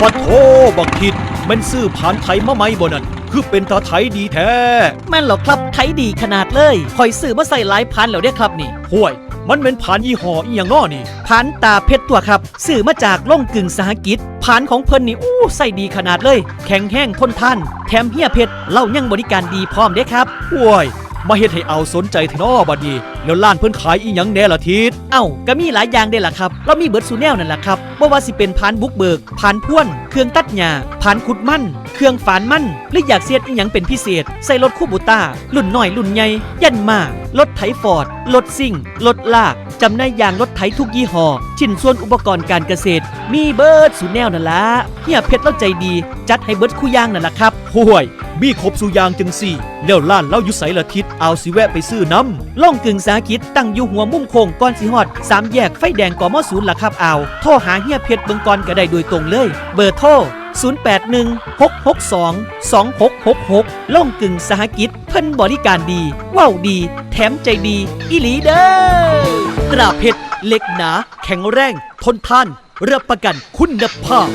ปะโทบักคิดแมันซื้อผ่านไทยมาไหมบ่นั่นคือเป็นตาไทยดีแท้ แม่นเหรอครับไทยดีขนาดเลยคอยซื้อมาใส่หลายพันแล้วเด้อครับนี่ ห่วย มันเป็นผ่านยี่ห้ออีหยังน้อนี่ พันตาเพชรตัวครับซื้อมาจากล่องกึ่งสหกิจพันของเพิ่นนี่อู้ใส่ดีขนาดเลย แข็งแห้งทนทาน แถมเฮียเพชรเล่ายังบริการดีพร้อมเด้ครับ ห่วย มาเฮ็ดให้เอาสนใจทน้อบัดนี้แล้วร้านเพิ่นขายอีหยังแน่ละทิศเอ้าก็มีหลายอย่างเด้ล่ะครับ เรามีเบิร์ดซูแนลนั่นแหละครับบ่ว่าสิเป็นพานบุกเบิกพานพ่วน เครื่องตัดหญ้าพานขุดมั่น เครื่องฝานมั่นหรืออยากเสียดอีหยังเป็นพิเศษ ใส่รถคูบูต้ารุ่นน้อยรุ่นใหญ่ยันมา รถไถฟอร์ด รถซิ่ง รถลาก จำได้อย่างรถไถทุกยี่ห้อ ชิ้นส่วนอุปกรณ์การเกษตร มีเบิร์ดซูแนลนั่นละเฮียเพชรเล่าใจดี จัดให้เบิร์ดคู่ย่างนั่นละครับห่วย มีครบสุอยางจังสี่แล้วร้านเราอยู่ไสละทิศเอาสิแวะไปซื้อน้ำล่องกึ่งสาหกิจตั้งอยู่หัวมุมโค้งก่อนสิฮอดสามแยกไฟแดงกมศูนย์ล่ะครับเอาวโทรหาเฮียเพชรเบิงกอนก็ได้โดยตรงเลย เบอร์โทร 0816622666 ล่องกึ่งสหกิจ เพิ่นบริการดีว้าวดี แถมใจดีอีหลีเด้อกระเพชรเหล็กหนา แข็งแรง ทนทานรับประกันคุณภาพ